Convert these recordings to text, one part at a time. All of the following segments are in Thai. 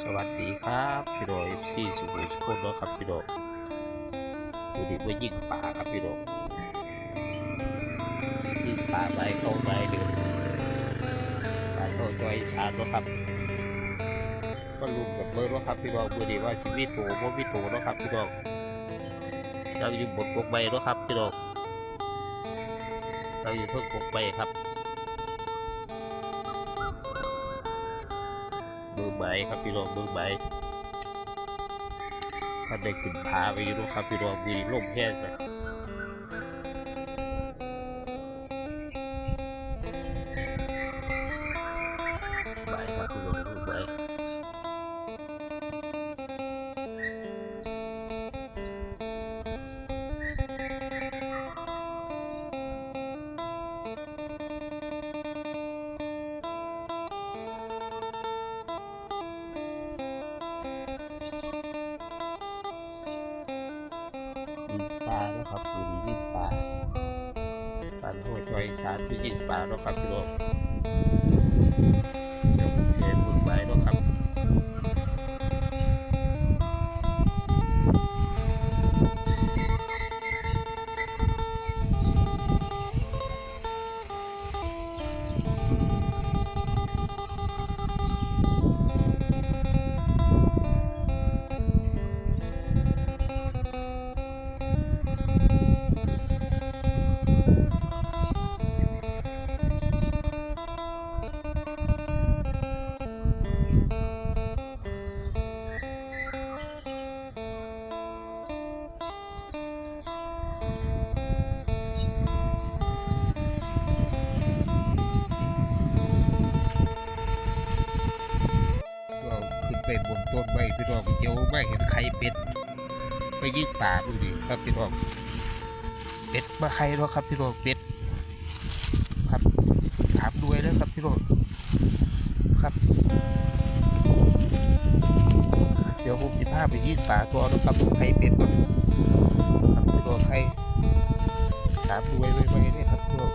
สวัสดีครับพี่โดเอฟซีสุขุมสุขนครับพี่โดดูดิว่ายิงป่าครับพี่โดยิงป่าไปเข้าไปเดือป่าเข้าจอยสามแล้วครับก็ลุมกับเบิร์ดแล้วครับพี่โดดูดิว่าชีวิตโตว่าวิโตแล้วครับพี่โดเราอยู่บนกกใบแล้วครับพี่โดเราอยู่เพิ่งกกใบครับ มือไม้ครับพี่รองมือไม้ท่านได้ขึ้นพาไปอยู่เนาะครับพี่รองมีล่มแห้งนะ นะครับปืนยิงปลาปันหัวจอยสารที่ยิงปลาเนาะครับพี่รอง บนต้นไม้พี่น้องเดี๋ยวไม่เห็นไข่เป็ดไปยิงป่าดูดิครับพี่น้องเป็ดมาไข่แล้วครับพี่น้องเป็ดครับถามด้วยแล้วครับพี่น้องครับ เดี๋ยวผมสิพาไปยิงป่าตัวแล้วครับไข่เป็ดครับพี่น้องไข่ถามด้วยไว้ไว้เนี่ยครับพี่น้อง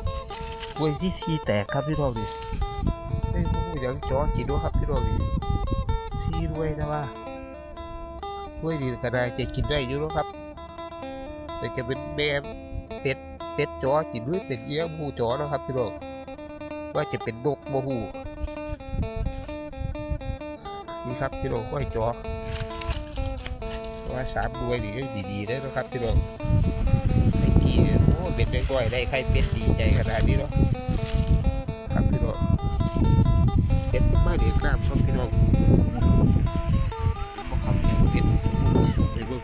กล้วยที่ซีแตกครับพี่น้องดิเฮ้ยผมยังจอจิตด้วยครับพี่น้องดิซี วยนะว่าด้วยดีก็ได้จะกินได้อยู่แล้วครับ แต่จะเป็นแม่เป็ดเป็ดจอกินด้วยเป็นเยี่ยมหูจอนะครับพี่น้องว่าจะเป็นนกโมหูนี่ครับพี่น้องห้อยจอว่าสามด้วยดีก็ดีๆได้นะครับพี่น้องไอ้กี้โอ้เป็ดได้ก้อยได้ไข่เป็ดดีใจขนาดนี้เนาะครับพี่น้องเป็ดมาเด็กน้ำครับพี่น้อง บิ่ง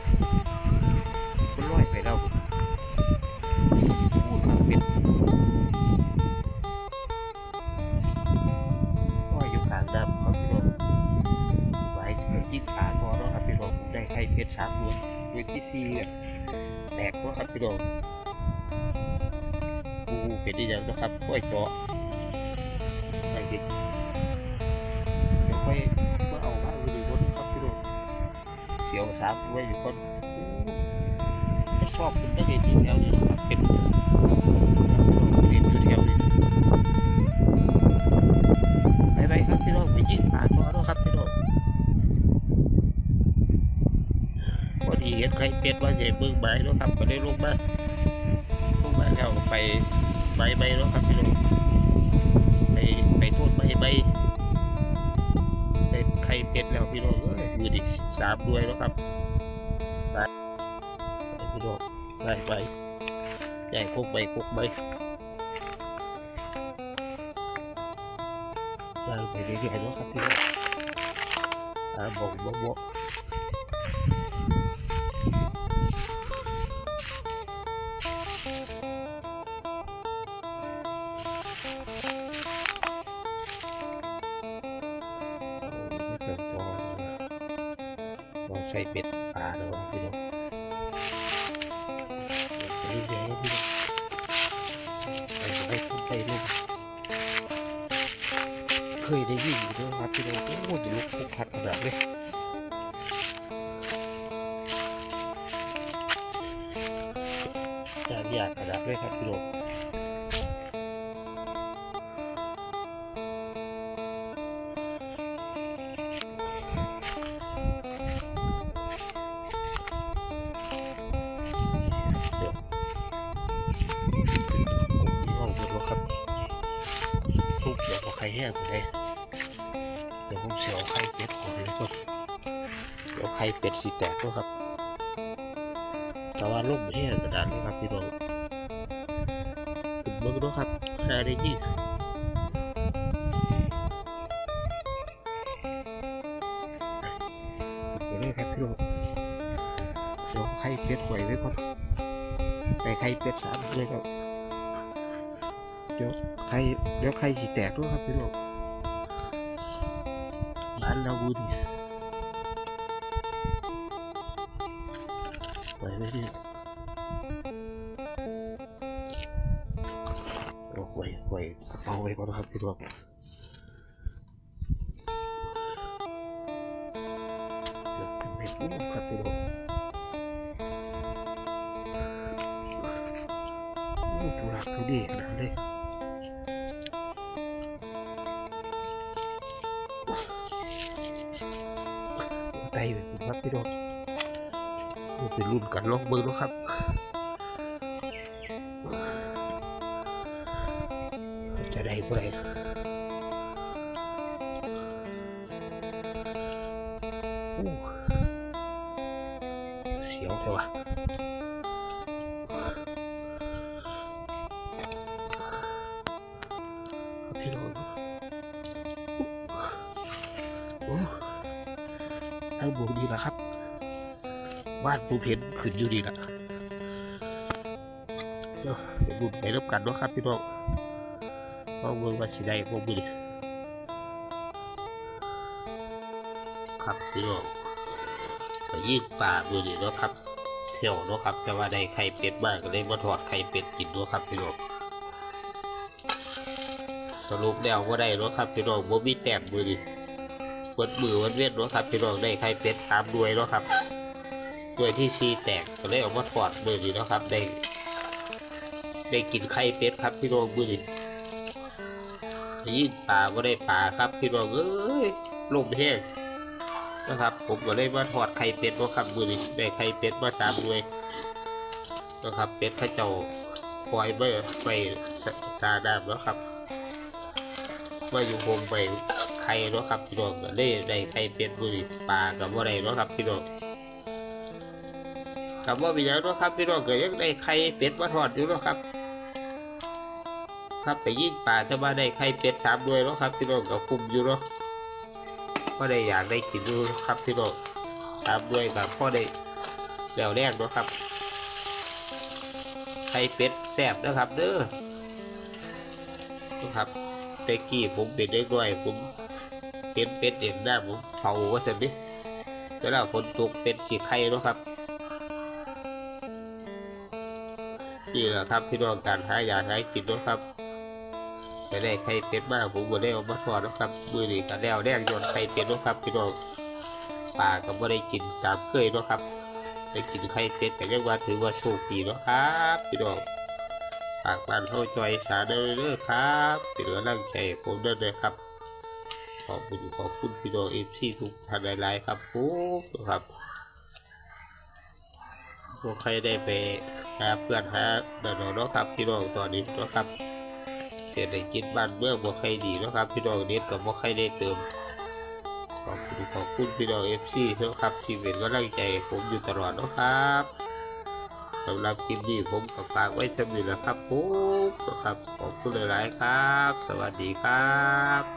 มันลอยไปแล้วพูดคำเป็นลอยอยู่กลางน้ำครับพี่น้องไว้เกินปลาพอเนาะครับพี่น้องได้ไข่เพชรสามดวงดวที่สี่อะแตกเนาะครับพี่น้องโอ้เป็นได้ยังนะครับกล้วยเจาะไข่เด็ก เสียวสามไว้อยู่คนไม่ชอบคุณได้เห็นที่แถวนี้นะครับเป็นเป็นอยู่แถวนี้ไปไปครับพี่น้องไปยิงป่าต่อแล้วครับพี่น้องพอดีเห็นใครเป็ดว่าใหญ่เบิ่งใบแล้วครับก็ได้ลงมาลงมาแล้วไปใบใบแล้วครับพี่น้องไปไปโทษใบใบไปใครเป็ดแล้วพี่น้อง มือดิสามด้วยแล้วครับ ไปพี่น้องไปไปใหญ่คุกไปคุกไปใหญ่ไปเรื่อยๆแล้วครับพี่น้องอ่าบอกบอกบอก ส่เป็ดปลาแล้วพี่น้องไปเรื่อยๆพี่ไปไปไปลงเคยได้ยินอยู่ด้วยครับพี่น้องโอ้โหจะลุกคุกคักขนาดเลยอยากอยากขนาดเลยครับพี่น้อง งเลยเดี๋ยวผมเสียวไข่เป็ดของเลยก่อนเดี๋ยวไข่เป็ดสีแตกด้วยครับ แต่ว่าลมแห้งกระดานนี้ครับพี่น้องถึงเบิ่งด้วยครับหาได้ยี่เดี๋ยวนี้ครับพี่น้องเดี๋ยวไข่เป็ดไว้ไว้ก่อนแต่ไข่เป็ดสามเลยครับ เดี๋ยวไข่เดี๋ยวไข่สีแตกด้วยครับพี่น้องบ้านเราบุญไว้ไว้ดิโอ้ไว้ไว้กระเป๋าไว้ก่อนครับพี่น้องเดี๋ยวกันได้ครับพี่น้องโอ้ทุรักทุเดขนาดเล รุ่นกันลองเบิ้งเนะครับจะได้บ่ไหร่โอ้เสียวเท่วะพี่น้องโอ้ทางบวกดีแล้วครับ บ้านภูเพนขึ้นอยู่ดีละเดี๋ยวบุญไปรับกันเนาะครับพี่น้องว่าเมืองว่าสิได้บ่บุญครับพี่น้องไปยิงป่าบุญเนาะครับเที่ยวเนาะครับ แต่ว่าได้ไข่เป็ดมากก็เลยมาถอดไข่เป็ดกินเนาะครับพี่น้องสรุปแล้วว่าได้เนาะครับพี่น้องบ่มีแต้มมือนี่วัดมือวัดเวียนเนาะครับพี่น้องได้ไข่เป็ดสามด้วยเนาะครับ ด้วยที่ซีแตกก็เลยเออกมาถอดมือนี้เนะครับ ได้ ได้กินไข่เป็ดครับพี่น้องมือนี้ยิ่งปลาก็ได้ปลาครับพี่น้องเอ้ยลมแห้งนะครับ ผมก็เลยมาถอดไข่เป็ดเนาครับมือนี้ได้ไข่เป็ดมาสามด้วยนะครับเป็ดข้าเจ้าปล่อยเบอร์ไปตาดำเนาะครับว่าอยู่โฮมไปไข่เนาะครับพี่น้องก็ได้ได้ไข่เป็ดบุรีปลากับว่าไรเนาะครับพี่น้อง กับว่ามีอย่างเนาะครับพี่น้องก็ยังได้ไข่เป็ดมาทอดอยู่เนาะครับครับไปยิงปลาจะมาได้ไข่เป็ดสามด้วยเนาะครับพี่น้องก็คุมอยู่เนาะก็ได้อยากได้กินดูครับพี่น้องสามด้วยกับพ่อได้แล้วแรกเนาะครับไข่เป็ดแซ่บนะครับเด้อนะครับแต่กี้ผมเป็นได้ด้วยผมเป็นเป็ดเองหน้าผมเผาว่าจะนี่แต่ล้วคนตกเป็นสีไข่เนาะครับ นี่แหละครับพี่น้องการหายาหายกินนะครับจะได้ไข่เป็ดมากผมก็ได้เอามาทอดนะครับมือนี้ก็แล้วแรกโยนไข่เป็ดนะครับพี่น้องปลาก็ไม่ได้กินตามเคยนะครับได้กินไข่เป็ดแต่ยังว่าถือว่าโชคดีนะครับพี่น้องฝากบ้านเข้าจอยสาเด้อเด้อครับเป็นกำลังใจผมด้อเลยครับขอบคุณขอบคุณพี่น้องเอฟซีทุกท่านหลายๆครับผมครับพวกใครได้ไป หาเพื่อนหาเดินเนาะครับพี่น้องตอนนี้เนาะครับเศรษฐกิจบ้านเมืองบ่ใครดีเนาะครับพี่น้องเน็ตกับบ่ใครได้เติมขอบคุณขอบคุณพี่น้องเอฟซีเนาะครับที่เป็นกำลังใจผมอยู่ตลอดเนาะครับสำหรับคลิปนี้ผมก็ฝากไว้สำหรับนะครับผมนะครับขอบคุณหลาย ๆ ครับ สวัสดีครับ